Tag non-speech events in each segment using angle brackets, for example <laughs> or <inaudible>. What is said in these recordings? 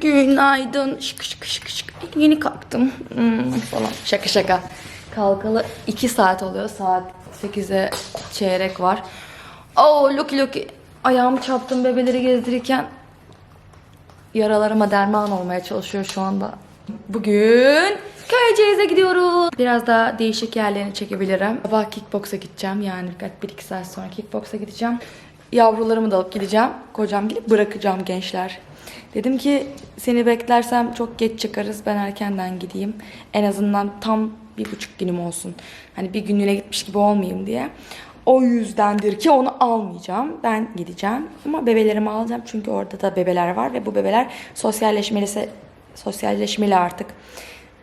Günaydın. Şık şık şık şık. Yeni kalktım. Hmm, falan. Şaka şaka. Kalkalı 2 saat oluyor. Saat 8'e çeyrek var. Oo Loki Loki. Ayağımı çarptım bebeleri gezdirirken. Yaralarıma derman olmaya çalışıyor şu anda. Bugün Köyceğiz'e gidiyoruz. Biraz daha değişik yerlerini çekebilirim. Sabah kickboksa gideceğim. Yani birkaç 1-2 saat sonra kickboksa gideceğim. Yavrularımı da alıp gideceğim. Kocam gidip bırakacağım gençler. Dedim ki seni beklersem çok geç çıkarız. Ben erkenden gideyim. En azından tam bir buçuk günüm olsun. Hani bir günlüğüne gitmiş gibi olmayayım diye. O yüzdendir ki onu almayacağım. Ben gideceğim. Ama bebelerimi alacağım. Çünkü orada da bebeler var ve bu bebeler sosyalleşmeli, sosyalleşmeli artık.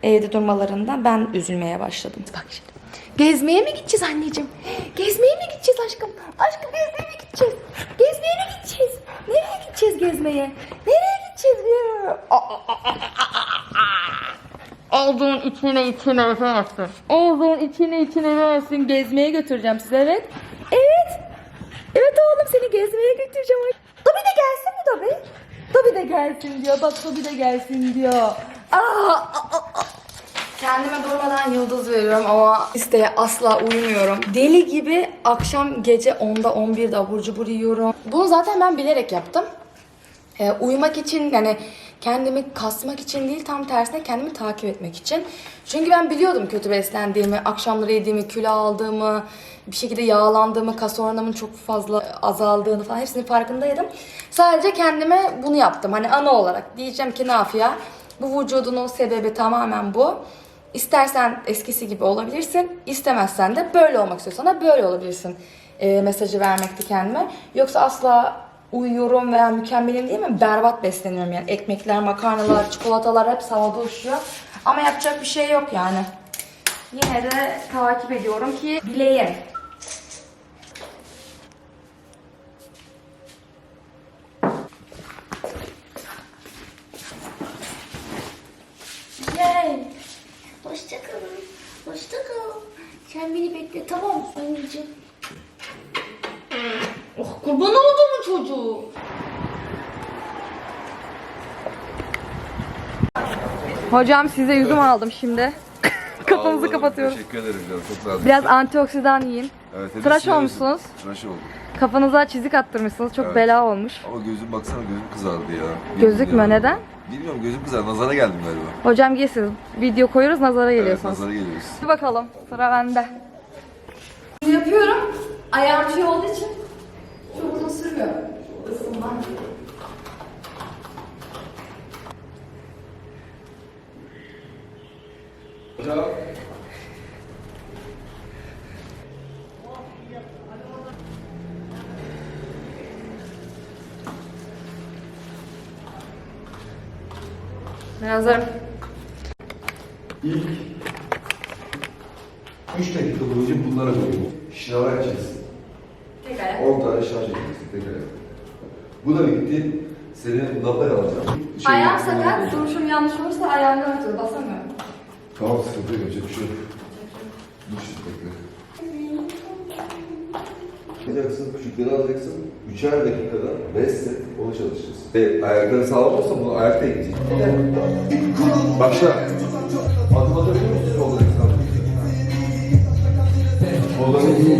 Evde durmalarından ben üzülmeye başladım. Bak şimdi. Gezmeye mi gideceğiz anneciğim? Gezmeye mi gideceğiz aşkım? Aşkım gezmeye mi gideceğiz? Gezmeye mi gideceğiz? Nereye gideceğiz gezmeye? Nereye gideceğiz? Aldığın içine içine efemezsin. Aldığın içine içine efemezsin. Gezmeye götüreceğim sizi evet. Evet. Evet oğlum seni gezmeye götüreceğim. Tabii de gelsin mi tabii? Tabii de gelsin diyor. Bak tabii de gelsin diyor. Aa, aa, aa. Kendime durmadan yıldız veriyorum ama isteğe asla uymuyorum. Deli gibi akşam gece 10'da 11'de abur cubur yiyorum. Bunu zaten ben bilerek yaptım. Ee, uyumak için yani kendimi kasmak için değil tam tersine kendimi takip etmek için. Çünkü ben biliyordum kötü beslendiğimi, akşamları yediğimi, kilo aldığımı, bir şekilde yağlandığımı, kas oranımın çok fazla azaldığını falan hepsinin farkındaydım. Sadece kendime bunu yaptım. Hani ana olarak diyeceğim ki Nafia bu vücudunun sebebi tamamen bu. İstersen eskisi gibi olabilirsin, istemezsen de böyle olmak istiyorsan da böyle olabilirsin e, mesajı vermekti kendime. Yoksa asla uyuyorum veya mükemmelim değil mi? Berbat besleniyorum yani. Ekmekler, makarnalar, çikolatalar hep havada uçuyor. Ama yapacak bir şey yok yani. Yine de takip ediyorum ki bileyim. Yay. Hoşçakalın. Hoşçakal. Sen beni bekle tamam anneciğim. Oh kurban olduğumun çocuğu. Hocam size yüzüm aldım şimdi. <laughs> Kafanızı Allah'ım, kapatıyorum. Teşekkür ederim canım. Çok nazik. Biraz antioksidan yiyin. Evet, hadi Tıraş olmuşsunuz. Tıraş oldum. Kafanıza çizik attırmışsınız. Çok Evet. bela olmuş. Ama gözüm baksana gözüm kızardı ya. Gözükmüyor, ya. neden? Bilmiyorum gözüm kızardı. Nazara geldim galiba. Hocam giysin. Video koyuyoruz nazara Evet geliyorsunuz. nazara geliyoruz. Hadi bakalım sıra bende. Yapıyorum. Ayağım şey olduğu için çok uzun sürmüyor. Ben hazırım. İlk 3 dakika boyunca bunlara koyuyorum. Şınava yapacağız. Tek ayak. 10 tane şınav çekeceksin tekrar. Bu da bitti. Senin label alacağım. Şey- Ayağım sakat, duruşum yanlış olursa ayağımdan ötürü basamıyorum. Tamam sıkıntı yok. Yapacak bir şey yok. Dur şimdi bekle. Yapacaksın, küçükleri alacaksın. Üçer dakikada 5 set onu çalışacağız. Ve ayakları sağlam olsa bunu ayakta ekleyecek. Başla. Adım atabiliyor musun? Kollarını iyi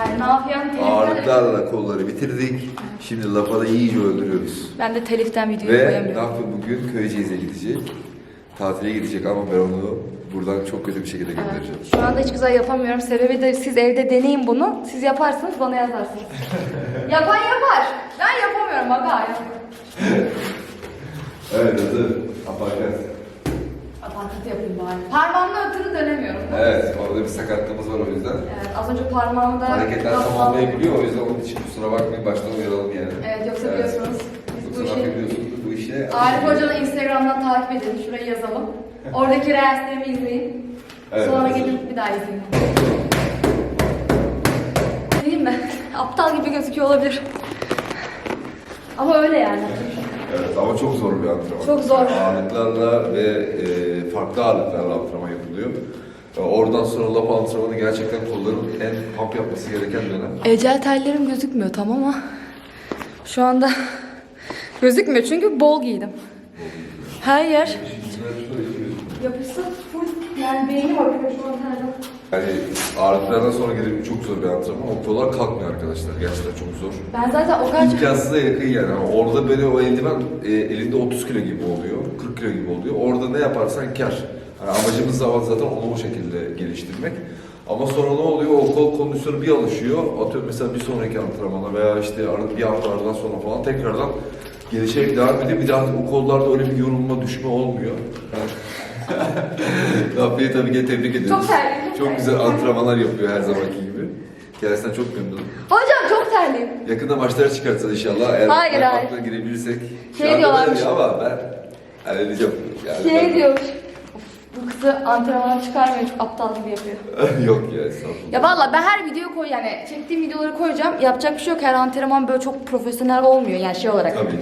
yapıyorsun? Teliften- Ağırlıklarla kolları bitirdik. Şimdi lafa da iyice öldürüyoruz. Ben de teliften videoyu Ve koyamıyorum. Nafya bugün Köyceğiz'e gidecek. Tatile gidecek ama ben onu buradan çok kötü bir şekilde göndereceğim. Şu anda hiç güzel yapamıyorum. Sebebi de siz evde deneyin bunu. Siz yaparsınız bana yazarsınız. <laughs> Yapan yapar. Ben yapamıyorum aga. yapıyorum. Evet hazır. Aparkat. Apartı yapayım bari. Parmağımla ötürü dönelim. Orada bir sakatlığımız var o yüzden. Evet, az önce parmağımda... Hareketler tamamlayabiliyor o yüzden onun için kusura bakmayın baştan uyaralım yani. Evet yoksa biliyorsunuz biz bu işi... biliyorsunuz bu işe... Arif Hoca'nı Instagram'dan takip edin. Şurayı yazalım. Oradaki reelslerimi izleyin. Evet. Sonra gelin bir daha izleyin. Değil mi? <laughs> Aptal gibi gözüküyor olabilir. Ama öyle yani. Evet ama çok zor bir antrenman. Çok zor. Ağırlıklarla ve e, farklı ağırlıklarla antrenman yapılıyor. E, Oradan sonra lap antrenmanı gerçekten kolların en pump yapması gereken dönem. Ecel tellerim gözükmüyor tam ama şu anda <laughs> gözükmüyor çünkü bol giydim. Her yer yapısı full yani beynim akıyor şu an terden. Yani ağırlıklardan sonra gelen çok zor bir antrenman. O kollar kalkmıyor arkadaşlar. Gerçekten çok zor. Ben zaten o kadar çok... İmkansıza yakın yani. Ama Orada böyle o eldiven e, elinde 30 kilo gibi oluyor, 40 kilo gibi oluyor. Orada ne yaparsan kar. Yani amacımız zaman zaten onu o şekilde geliştirmek. Ama sonra ne oluyor? O kol kondisyonu bir alışıyor. Atıyorum mesela bir sonraki antrenmana veya işte bir hafta aradan sonra falan tekrardan gelişerek devam ediyor. Bir daha o kollarda öyle bir yorulma, düşme olmuyor. <laughs> Rabbim tabii ki tebrik ediyoruz. Çok terliyim, çok güzel antrenmanlar yapıyor her zamanki gibi. Gerçekten çok memnunum. Hocam çok terliyim. Yakında maçlara çıkartacağız inşallah. Eğer Hayır, hayır. girebilirsek. Şu Şey anda diyorlarmış. böyle Ama ben halledeceğim. Yani Şey diyormuş. "Of, Bu kızı antrenmana çıkarmıyor çok aptal gibi yapıyor. <laughs> Yok ya estağfurullah. Ya valla ben her videoyu koy yani çektiğim videoları koyacağım. Yapacak bir şey yok. Her antrenman böyle çok profesyonel olmuyor yani şey olarak. Tabii ki.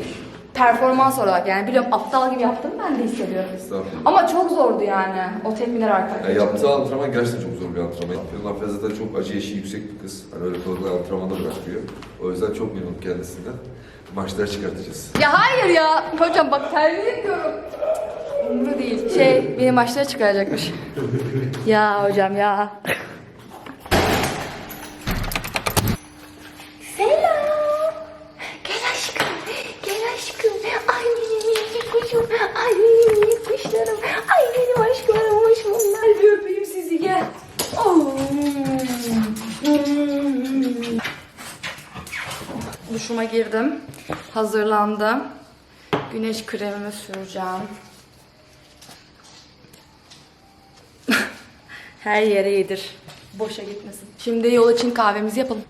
Performans olarak yani biliyorum aptal gibi yaptım ben de hissediyorum. Estağfurullah. Ama çok zordu yani o tekniler Ya arkadaşlar. yaptığı antrenman gerçekten çok zor bir antrenman. Fidan Afya zaten çok acı eşiği yüksek bir kız. Hani öyle kolay antrenmanda bırakmıyor. O yüzden çok memnunum kendisinden. Maçlara çıkartacağız. Ya hayır ya. Hocam bak terbiye diyorum. Umru değil. Şey beni maçlara çıkaracakmış. ya hocam ya. Selam. Gel aşkım. Gel aşkım. Ay benim minik kuşum. Ay benim minik kuşlarım. Ay benim aşklarım hoş bunlar. Bir öpeyim sizi gel. Oh. Girdim. Hazırlandım. Güneş kremimi süreceğim. <laughs> Her yere yedir. Boşa gitmesin. Şimdi yol için kahvemizi yapalım.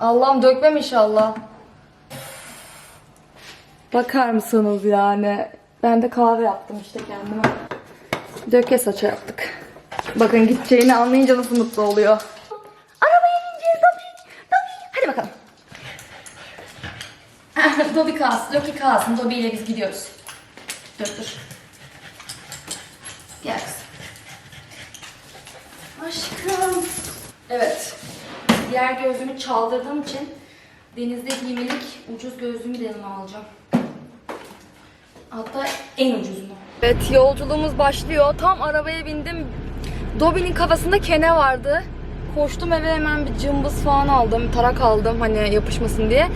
Allah'ım dökmem inşallah. Bakar mısınız yani? Ben de kahve yaptım işte kendime. Döke saça yaptık. Bakın gideceğini anlayınca nasıl mutlu oluyor. Arabaya bineceğiz Dobby. Dobby. Hadi bakalım. <laughs> Dobby kalsın, Loki kalsın. Dobby ile biz gidiyoruz. Dur dur. Gel kızım. Aşkım. Evet. Diğer gözlüğümü çaldırdığım için denizde giymelik ucuz gözlüğümü de yanıma alacağım. Hatta en ucuzunu. Evet yolculuğumuz başlıyor. Tam arabaya bindim. Dobby'nin kafasında kene vardı. Koştum eve hemen bir cımbız falan aldım. Tarak aldım hani yapışmasın diye.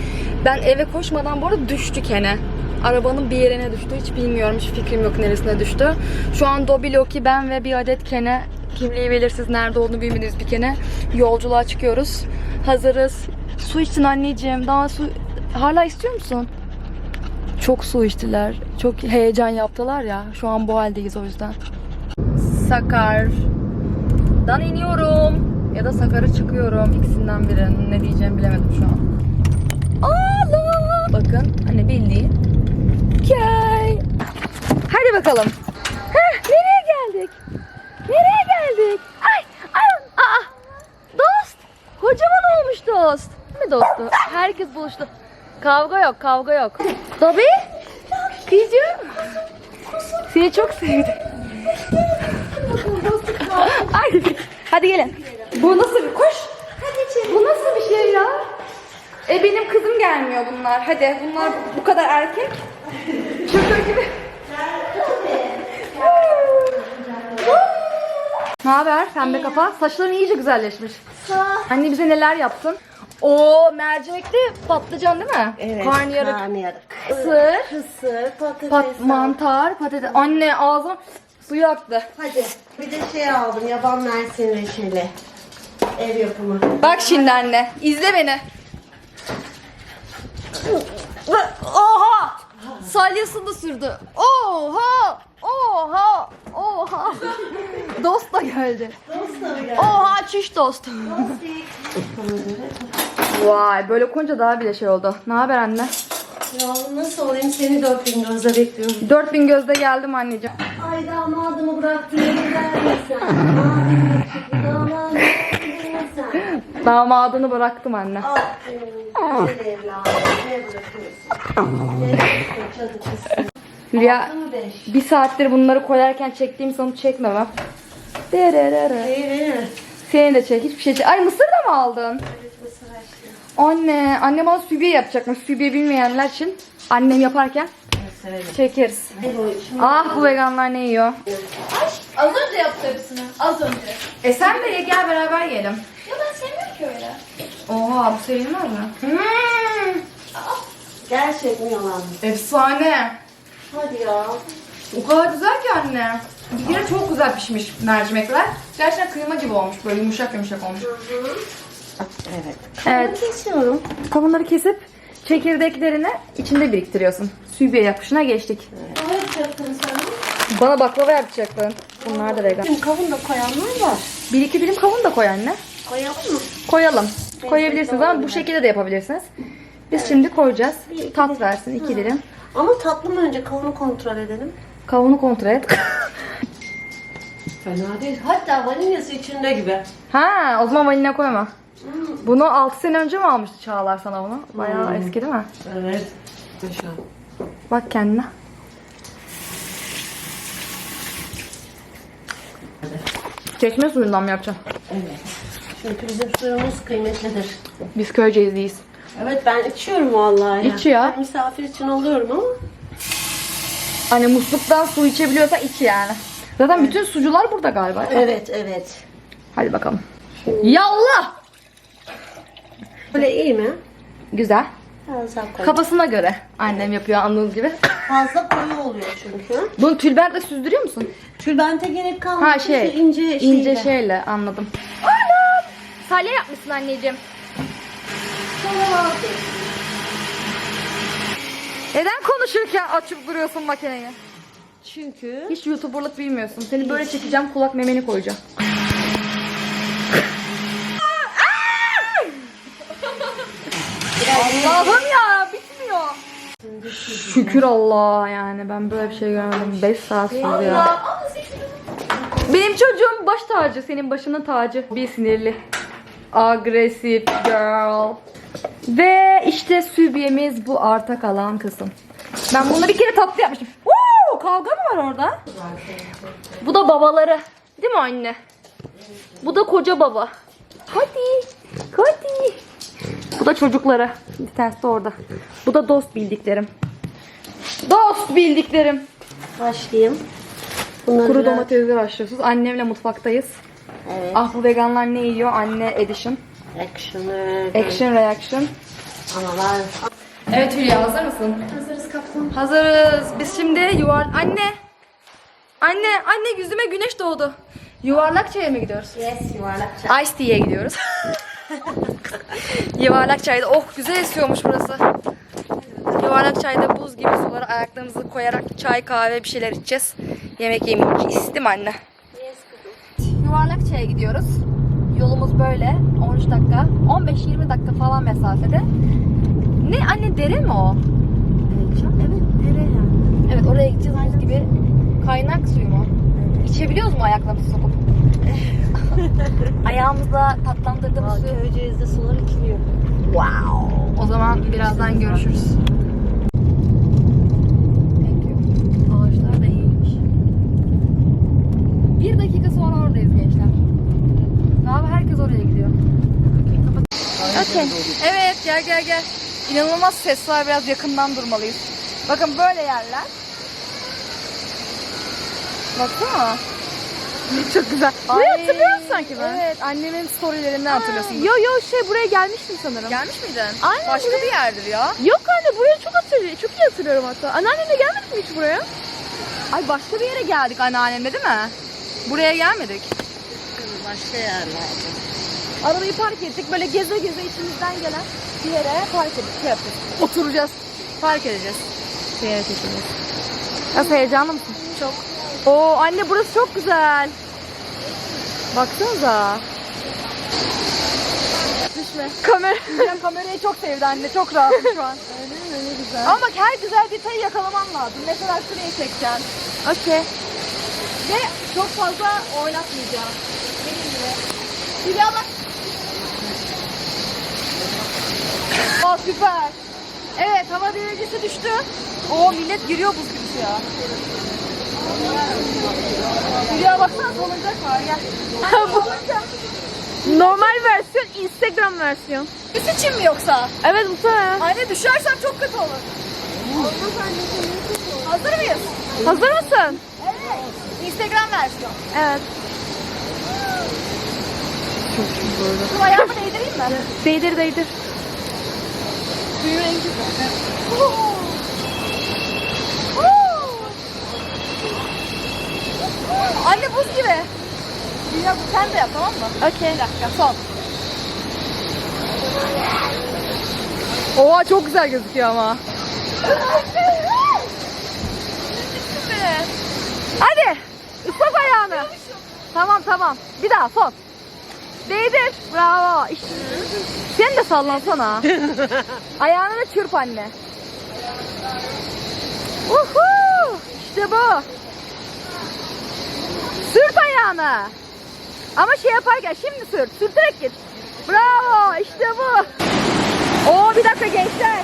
Ben eve koşmadan bu arada düştü kene. Arabanın bir yerine düştü. Hiç bilmiyorum. Hiç fikrim yok neresine düştü. Şu an Dobby, Loki, ben ve bir adet kene. Kimliği belirsiz nerede olduğunu bilmediğimiz bir kene. Yolculuğa çıkıyoruz. Hazırız. Su içtin anneciğim. Daha su... Hala istiyor musun? Çok su içtiler. Çok heyecan yaptılar ya. Şu an bu haldeyiz o yüzden. Sakar'dan iniyorum. Ya da Sakar'a çıkıyorum. İkisinden biri. Ne diyeceğimi bilemedim şu an. Allah! Bakın hani bildiğin köy. Hadi bakalım. Heh, nereye geldik? Nereye geldik? Ay, ay, aa, dost. Kocaman olmuş dost. Mi dostu? Herkes buluştu. Kavga yok, kavga yok. Dobby? Kızım. Seni çok sevdim. Ay, hadi gelin. Bu nasıl bir koş? Bu nasıl bir şey ya? E benim kızım gelmiyor bunlar. Hadi bunlar bu kadar erkek. Şaka gibi. Ne haber pembe kafa? Saçların iyice güzelleşmiş. Anne bize neler yaptın? O mercimekli patlıcan değil mi? Evet. Karnıyarık. Karnıyarık. Isır. Kısır, patates. Pat, mantar, patates. Anne ağzıma suyu aktı. Hadi. Bir de şey aldım. Yaban mersin reçeli. Ev yapımı. Bak şimdi anne. izle beni. Oha! salyasını sürdü. Oha! Oha! Oha! dost da geldi. Oha çüş dost. Vay böyle konca daha bile şey oldu. Ne haber anne? Ya nasıl olayım seni 4000 gözle bekliyorum. 4000 gözde geldim anneciğim. Ay damadımı bıraktın misin? Damadımı sen. Damadını bıraktım anne. Aferin. Güzel evladım. Ne bırakıyorsun? Ne bırakıyorsun cadı kızsın? Hülya Altı mı beş? bir saattir bunları koyarken çektiğim sonu çekmemem. Dererere. Seni de çek. Hiçbir şey çek. Ay mısır da mı aldın? Evet mısır açtım. Anne, annem bana sübiye yapacakmış. Sübiye bilmeyenler için annem yaparken çekeriz. Ah bu veganlar ne yiyor? Az önce yaptı hepsini. Az önce. E sen de ye gel beraber yiyelim. Ya ben sevmiyorum ki öyle. Oha bu sevilmez mi? Hmm, Gerçek mi yalan mı? efsane. Hadi ya. O kadar güzel ki anne. Bir kere çok güzel pişmiş mercimekler. Gerçekten kıyma gibi olmuş. Böyle yumuşak yumuşak olmuş. Evet. Evet. Kesiyorum. Kavunları kesip çekirdeklerini içinde biriktiriyorsun. Sübiye yapışına geçtik. Ne yapacaktın sen? Bana baklava yapacaktın. Bunlar da vegan. Şimdi kavun da koyanlar var. Bir iki dilim kavun da koy anne. Koyalım mı? Koyalım. Koyabilirsiniz ama bu şekilde de yapabilirsiniz. Biz şimdi koyacağız. Tat versin iki dilim. Ama tatlı mı önce kavunu kontrol edelim. Kavunu kontrol et. Fena değil. Hatta vanilyası içinde gibi. ha, o zaman vanilya koyma. Bunu 6 sene önce mi almıştı Çağlar sana bunu? Bayağı eski değil mi? Evet. Yaşa. Bak kendine. Çeşme suyundan mı yapacaksın? Evet. Çünkü bizim suyumuz kıymetlidir. Biz köyceğizliyiz. Evet ben içiyorum vallahi. İç ya. Ben misafir için alıyorum ama. Hani musluktan su içebiliyorsa iç yani. Zaten bütün sucular burada galiba. Evet evet. Hadi bakalım. Yallah! Böyle iyi mi? Güzel. Biraz daha koy. Kafasına göre annem yapıyor anladığınız gibi. Fazla koyu oluyor çünkü. Bunu tülbentle süzdürüyor musun? Tülbente gerek kalmadı. Ha şey, Şu ince şeyle. ince şeyle anladım. Anam! Salya yapmışsın anneciğim. Neden konuşurken açıp duruyorsun makineyi? Çünkü Hiç youtuberlık bilmiyorsun. Seni böyle çekeceğim kulak memeni koyacağım. Şükür Allah yani ben böyle bir şey görmedim. 5 saat sürdü ya. Benim çocuğum baş tacı, senin başının tacı. Bir sinirli. Agresif girl. Ve işte sübyemiz bu arta kalan kısım. Ben bunu bir kere tatlı yapmıştım. Woo! Kavga mı var orada? Bu da babaları. Değil mi anne? Bu da koca baba. Hadi. Hadi. Bu da çocukları. Bir tanesi de orada. Bu da dost bildiklerim. Dost bildiklerim. başlayayım. Bunları Kuru biraz- domatesle başlıyorsunuz. Annemle mutfaktayız. Evet. Ah bu veganlar ne yiyor? Anne edition. Action'ı. Action reaction. Analar. Evet Hülya hazır mısın? Hazırız kaptan. Hazırız. Biz şimdi yuvar... Anne! Anne! Anne yüzüme güneş doğdu. Yuvarlak çaya mı gidiyoruz? Yes yuvarlak çay. Ice Tea'ye gidiyoruz. <laughs> <laughs> Yuvarlak çayda. Oh güzel esiyormuş burası. Yuvarlak çayda buz gibi sulara ayaklarımızı koyarak çay kahve bir şeyler içeceğiz. Yemek değil mi anne? Yuvarlak çaya gidiyoruz. Yolumuz böyle. 13 dakika. 15-20 dakika falan mesafede. Ne anne dere mi o? Evet dere yani. Evet oraya gideceğiz buz gibi. Kaynak suyu mu? İçebiliyoruz mu ayaklarımızı sokup? <laughs> <laughs> Ayağımızla tatlandırdığımız suyu. Köyceğiz'de sular içiliyor. Wow. O zaman birazdan görüşürüz. Ağaçlar da iyiymiş. Bir dakika sonra oradayız gençler. Abi herkes oraya gidiyor. Okey. Evet gel gel gel. İnanılmaz ses var biraz yakından durmalıyız. Bakın böyle yerler. Baksana. <laughs> Çok güzel. Burayı hatırlıyor musun sanki ben? Evet annemin storylerinden hatırlıyorsun. Yo yo şey buraya gelmiştim sanırım. Gelmiş miydin? Aynen, Başka buraya- bir yerdir ya. Yok anne burayı çok hatırlıyorum. Çok iyi hatırlıyorum hatta. Anneannemle gelmedik mi hiç buraya? Ay başka bir yere geldik anneannemle değil mi? Buraya gelmedik. Başka yerlerde. Arabayı park ettik. Böyle geze geze içimizden gelen bir yere park ettik. Şey yaptık. Oturacağız. Park edeceğiz. ziyaret edeceğiz. Nasıl heyecanlı mısın? Çok. Oo anne burası çok güzel. Baksanıza. Düşme. Kamera. kamerayı çok sevdi anne. Çok rahatım şu an. <laughs> Öyle mi? Ne güzel. Ama bak her güzel detayı yakalaman lazım. Mesela şurayı çekeceksin. Okey. Ve çok fazla oynatmayacağım. Benim gibi. Bir daha bak. Aa süper. Evet hava derecesi düştü. Oo millet giriyor buz gibi suya. Giriyor baksana salıncak var gel. <laughs> Normal versiyon, Instagram versiyon. Biz için mi yoksa? Evet bu Anne düşersem çok kötü olur. Hazır mıyız? Hazır mısın? Evet. Instagram versiyon. Evet. Dur ayağımı değdireyim mi? Değdir değdir. Suyun rengi güzel. Anne buz gibi. Ya sen de yap tamam mı? Okey. Bir dakika son. Oha çok güzel gözüküyor ama. Hadi. Islat ayağını. Tamam tamam. Bir daha son. Değdir. Bravo. İşte. Sen de sallansana. <laughs> Ayağını da çırp anne. Uhu. İşte bu. Sürt ayağını. Ama şey yaparken şimdi sürt. Sürterek git. Bravo. İşte bu. Oo bir dakika gençler.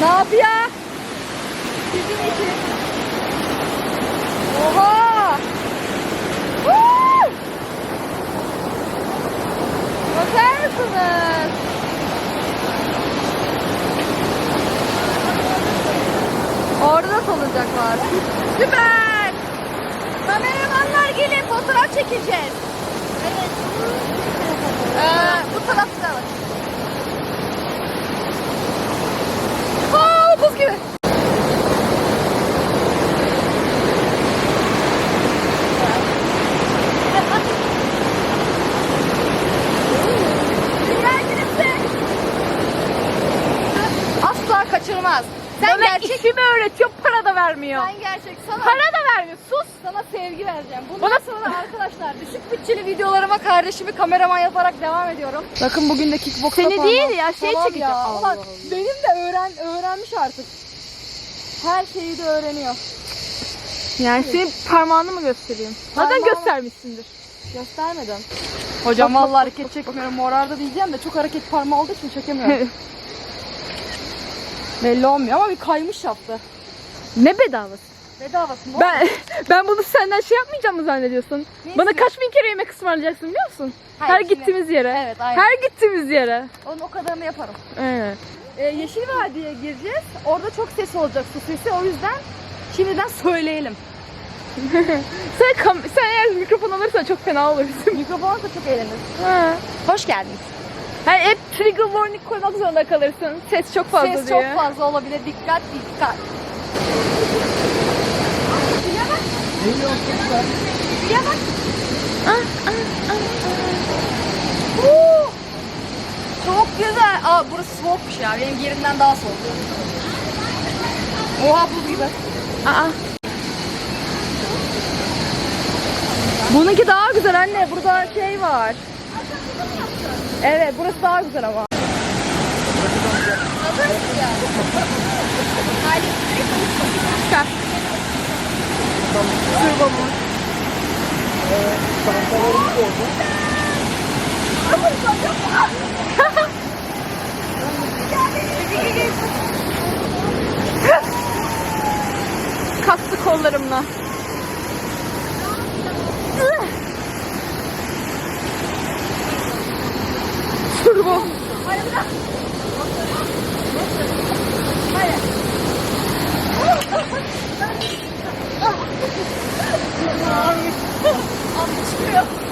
Ne yapıyor? Bizim için. Oha. Woo! Bakar mısınız? Orada da salıncak var. Süper. Fotoğraf çekeceğiz. Evet. Ee, bu tarafta. Aa, buz gibi. <laughs> Asla kaçırmaz. Sen Bana gerçek işimi öğretiyor, para da vermiyor. sen gerçek sana Para da vermiyor, sevgi vereceğim. Bundan Bana- sonra arkadaşlar düşük bütçeli videolarıma kardeşimi kameraman yaparak devam ediyorum. Bakın bugün de kickbox Seni değil ya, şey çekeceğim. Ya. Allah Bak, benim de öğren öğrenmiş artık. Her şeyi de öğreniyor. Yani senin parmağını mı göstereyim? Zaten Parmağımı- göstermişsindir. Göstermedim. Hocam vallahi hareket çekmiyorum. Morarda diyeceğim de çok hareket parmağı olduğu için çekemiyorum. <laughs> Belli olmuyor ama bir kaymış yaptı. ne bedavası? Bedavası mı? Ben <laughs> ben bunu senden şey yapmayacağım mı zannediyorsun? Ne Bana kaç bin kere yemek ısmarlayacaksın biliyor musun? Hayır, Her şimdi- gittiğimiz yere. Evet, aynen. Her gittiğimiz yere. Onun o kadarını yaparım. Evet. Ee, Yeşil Vadi'ye gireceğiz. Orada çok ses olacak su sesi. O yüzden şimdiden söyleyelim. <laughs> Sen, kam- sen eğer mikrofon alırsan çok fena olursun. Mikrofon da çok eğlenir. Ha. Hoş geldiniz. Hani hep trigger warning koymak zorunda kalırsın. Ses çok fazla Ses diye. çok fazla olabilir. Dikkat dikkat. Şuraya bak. Şuraya bak. Oo, Çok güzel. Aa burası soğukmuş ya. Benim yerimden daha soğuk. Oha buz gibi. Aa. Bununki daha güzel anne. Burada şey var. Evet burası daha güzel ama. Hazır mısın ya? Haydi. Çıkar. Turbomu. Kastı kollarımla. Turbo. <laughs> Çıkıyor. Ya nasıl bir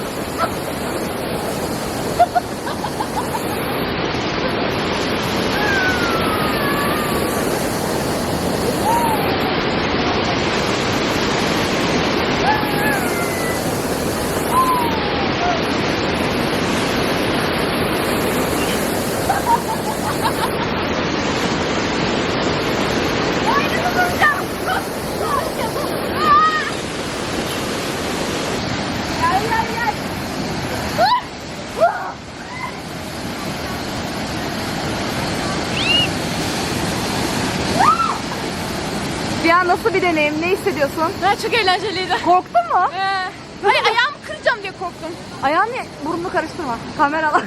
deneyim? Ne hissediyorsun? Ben çok eğlenceliydi. Korktun mu? Ee, hayır ayağımı kıracağım diye korktum. Ayağını burnunu karıştırma. Kameralar.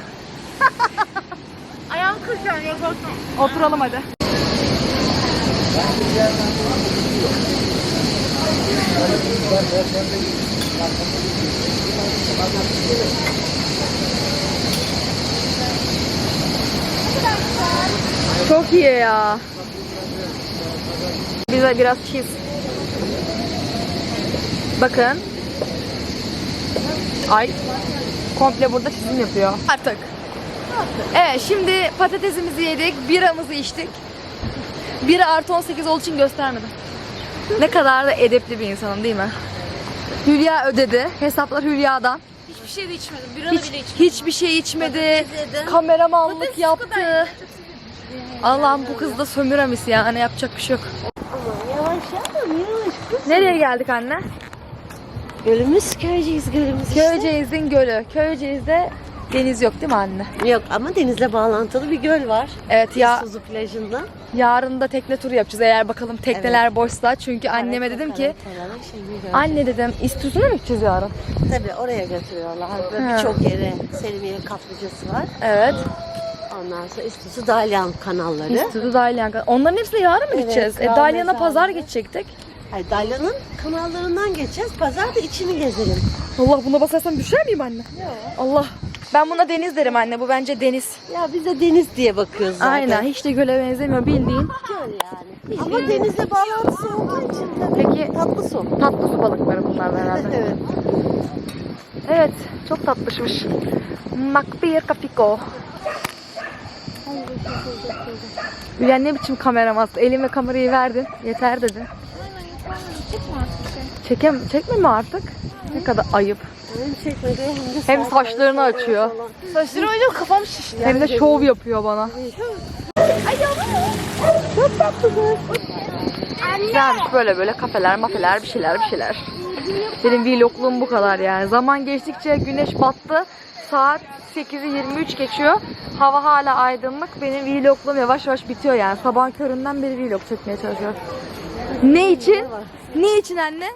Ayağımı kıracağım diye korktum. Oturalım hadi. Çok iyi ya. Bize biraz cheese. Bakın. Ay. Komple burada çizim yapıyor. Artık. Evet şimdi patatesimizi yedik, biramızı içtik. Bira artı 18 olduğu için göstermedim. Ne kadar da edepli bir insanım değil mi? Hülya ödedi. Hesaplar Hülya'dan. Hiçbir şey de içmedim. Bira Hiç, bile içmedim. hiçbir şey içmedi. Kameramanlık yaptı. Allah'ım bu kız da sömüremiş ya. Hani yapacak bir şey yok. Yavaş yavaş. Nereye geldik anne? Gölümüz Köyceğiz gölümüz işte. Köyceğiz'in gölü. Köyceğiz'de deniz yok değil mi anne? Yok ama denizle bağlantılı bir göl var. Evet ya Suzu plajında. yarın da tekne turu yapacağız eğer bakalım tekneler boşsa. Çünkü anneme dedim ki Anne dedim İstuzu'na mı gideceğiz yarın? Tabii oraya götürüyorlar. Birçok yere Selimiye kaplıcası var. Evet. Ondan sonra İstuzu Dalyan kanalları. İstuzu Dalyan. Onların hepsine yarın mı Evet, gideceğiz? E, Dalyan'a pazar geçecektik. Hayır, Dalyan'ın kanallarından geçeceğiz. Pazar da içini gezelim. Allah buna basarsam düşer miyim anne? Allah. Ben buna deniz derim anne. Bu bence deniz. Ya biz de deniz diye bakıyoruz zaten. Aynen. Hiç de göle benzemiyor bildiğin. Göl yani. Ama denizle bağlantısı olduğu için de Peki tatlı su. tatlı su balıkları bunlar herhalde. <laughs> evet. Evet. Çok tatlışmış. Makbir kafiko. Ya ne biçim kameram Elime kamerayı verdin. Yeter dedi. Çekem, çekme mi artık? Ne kadar ayıp. Hem çekmedi hem de Hem saçları saçlarını açıyor. Saçlarım öyle kafam şişti. Hem de şov yapıyor bana. Güzelmiş böyle böyle kafeler mafeler bir şeyler bir şeyler. Benim vlogluğum bu kadar yani. Zaman geçtikçe güneş battı. Saat 8'i 23 geçiyor. Hava hala aydınlık. Benim vlogluğum yavaş yavaş bitiyor yani. Sabah köründen beri vlog çekmeye çalışıyorum. Ne için? Ne için anne?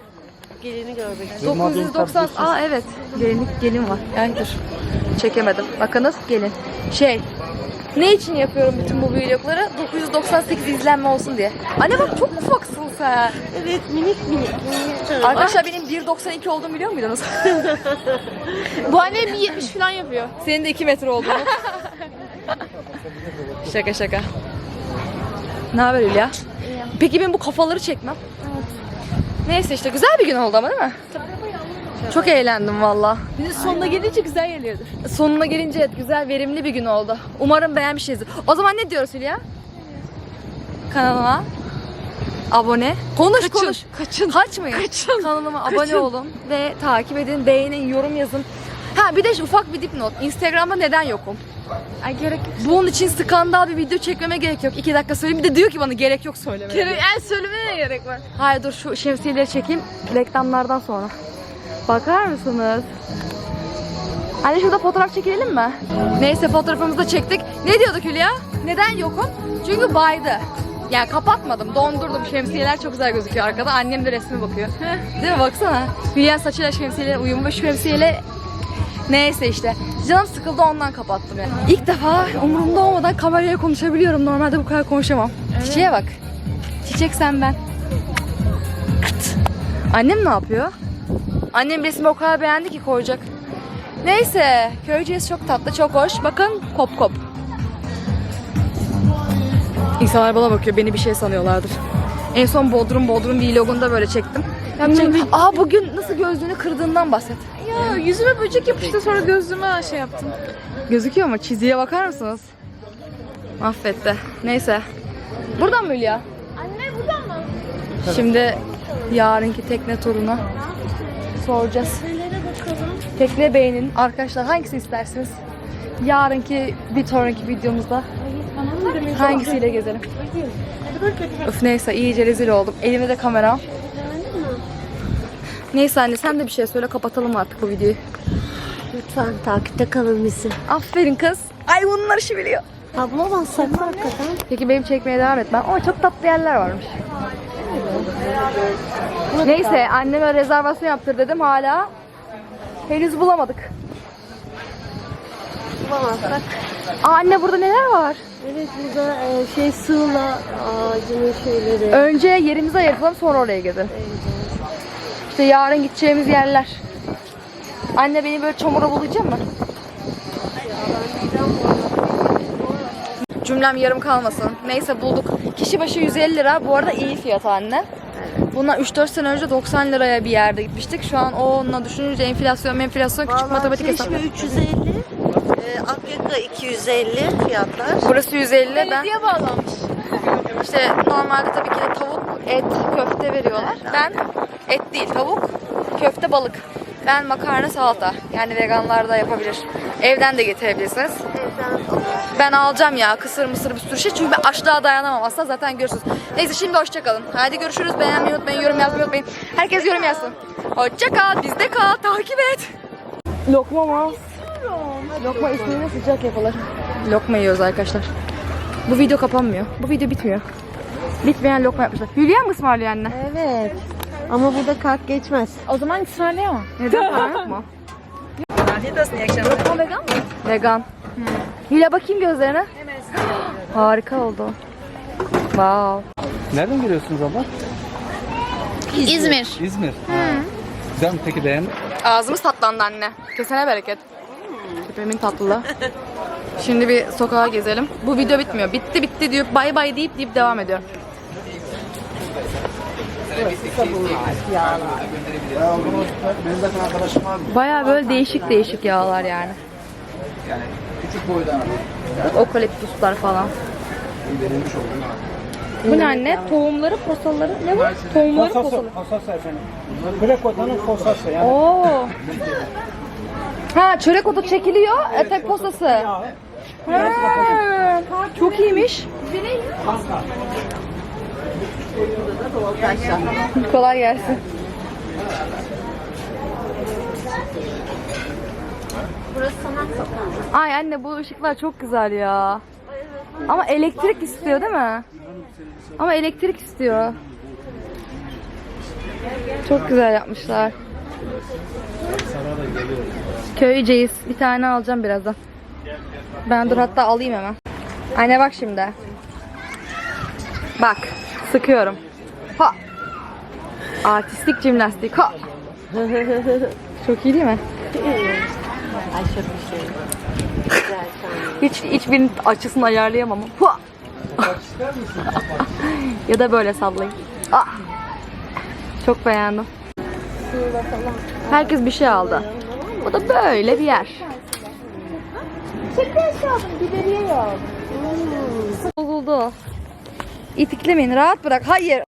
Gelini görmek için. 990. Aa evet. Gelinlik gelin var. Yani dur. Çekemedim. Bakınız gelin. Şey. Ne için yapıyorum bütün bu vlogları? 998 izlenme olsun diye. Anne bak çok ufaksın sen. Evet minik minik. minik Arkadaşlar benim 1.92 olduğumu biliyor muydunuz? <laughs> Bu anne bir 70 falan yapıyor. Senin de 2 metre olduğunu. <laughs> şaka şaka. Ne haber Hülya? Peki ben bu kafaları çekmem. Neyse işte güzel bir gün oldu ama değil mi? Çok eğlendim valla. Bir de sonuna gelince güzel geliyordur. Sonuna gelince evet, güzel, verimli bir gün oldu. Umarım beğenmişsinizdir. O zaman ne diyoruz Hülya? Kanalıma abone. Konuş Kaçın, konuş. kaçın. Kaçmayın. Kaçın. Kanalıma abone Kaçın. olun ve takip edin, beğenin, yorum yazın. Ha bir de şu ufak bir dipnot. Instagram'da neden yokum? Ay gerek yok. Bunun için skandal bir video çekmeme gerek yok. İki dakika söyleyeyim. Bir de diyor ki bana gerek yok söylemeye. Gerek, yani söylemene ne gerek var? Hayır dur şu şemsiyeleri çekeyim reklamlardan sonra. Bakar mısınız? Anne şurada fotoğraf çekelim mi? Neyse fotoğrafımızı da çektik. Ne diyorduk Hülya? Neden yokum? Çünkü baydı. Yani kapatmadım, dondurdum. Şemsiyeler çok güzel gözüküyor arkada. Annem de resme bakıyor. Değil mi? Baksana. Hülya saçıyla şemsiyeler uyumu ve şu şemsiyeyle Neyse işte. Canım sıkıldı ondan kapattım yani. İlk defa umurumda olmadan kameraya konuşabiliyorum. Normalde bu kadar konuşamam. Çiçeğe bak. Çiçek sen ben. Kıt. Annem ne yapıyor? Annem resmi o kadar beğendi ki koyacak. Neyse, köyceğiz çok tatlı, çok hoş. Bakın kop kop. İnsanlar bana bakıyor, beni bir şey sanıyorlardır. En son Bodrum Bodrum vlogunda böyle çektim. Yapacak. Aa bugün nasıl gözlüğünü kırdığından bahset. Ya yüzüme böcek yapıştı sonra gözüme şey yaptım. Gözüküyor mu? Çizgiye bakar mısınız? Mahvetti. Neyse. Buradan mı Hülya? Anne buradan mı? Şimdi yarınki tekne turuna soracağız. Tekne beğenin. Arkadaşlar hangisini istersiniz? Yarınki bir sonraki videomuzda hangisiyle gezelim? Öf neyse iyice rezil oldum. Elimde de kamera. Neyse anne sen de bir şey söyle kapatalım artık bu videoyu. Lütfen takipte kalın bizi. Aferin kız. Ay bunlar işi biliyor. Tablo bassak hakikaten. Peki benim çekmeye devam etmem. Ama çok tatlı yerler varmış. Neyse anneme rezervasyon yaptır dedim hala henüz bulamadık. Bulamazsak. Aa, anne burada neler var? Evet burada e, şey sığla ağacının şeyleri. Önce yerimizi ayırtalım sonra oraya gidelim. İşte yarın gideceğimiz yerler. Anne beni böyle çamura bulayacak mı? Cümlem yarım kalmasın. Neyse bulduk. Kişi başı 150 lira. Bu arada iyi fiyat anne. Bundan 3-4 sene önce 90 liraya bir yerde gitmiştik. Şu an onunla düşününce enflasyon enflasyon küçük matematik hesabı. Çeşme 350, e, Akyaka 250 fiyatlar. Burası 150. Ben Belediye bağlanmış. işte normalde tabii ki de tavuk, et, köfte veriyorlar. Ben et değil tavuk, köfte, balık. Ben makarna, salata. Yani veganlar da yapabilir. Evden de getirebilirsiniz. Ben alacağım ya kısır mısır bir sürü şey. Çünkü ben açlığa dayanamam aslında zaten görürsünüz. Neyse şimdi hoşçakalın. Hadi görüşürüz. Beğenmeyi unutmayın, yorum yazmayı unutmayın. Herkes yorum yazsın. Hoşça kal, bizde kal, takip et. Lokma mı? Lokma ismini sıcak yapılır. Lokma yiyoruz arkadaşlar. Bu video kapanmıyor. Bu video bitmiyor. Bitmeyen lokma yapmışlar. Hülya mı ısmarlıyor anne? Evet. Ama burada kart geçmez. O zaman ısmarlayamam. Neden para yok mu? Lokma vegan mı? Vegan. Hülya bakayım gözlerine. Harika oldu. Wow. Nereden geliyorsunuz abla? İzmir. İzmir. Güzel mi peki beğendin? Ağzımız tatlandı anne. Kesene bereket. Küpemin tatlılığı. Şimdi bir sokağa gezelim. Bu video bitmiyor. Bitti bitti diyor. Bay bay deyip deyip devam ediyor. Baya böyle değişik değişik yağlar yani. Okaliptuslar falan. Bu ne anne? Tohumları, posaları ne var? Tohumları, posaları. Posası efendim. Black otanın posası yani. Oo. Ha çörek otu çekiliyor, etek posası. Ha, çok iyiymiş. Kolay gelsin. Burası sanat sokağı. Ay anne bu ışıklar çok güzel ya. Ama elektrik istiyor değil mi? Ama elektrik istiyor. Çok güzel yapmışlar. Köyceğiz. Bir tane alacağım birazdan. Ben dur hatta alayım hemen. Anne bak şimdi. Sıkıyorum. Ha. Artistik jimnastik. Ha. <laughs> Çok iyi değil mi? Ay çok bir şey. Güzel. Hiç hiçbirinin açısını ayarlayamam. Hua! ya da böyle sallayayım. Ah! Çok beğendim. Herkes bir şey aldı. Bu da böyle bir yer. Bozuldu. İtiklemeyin rahat bırak. Hayır.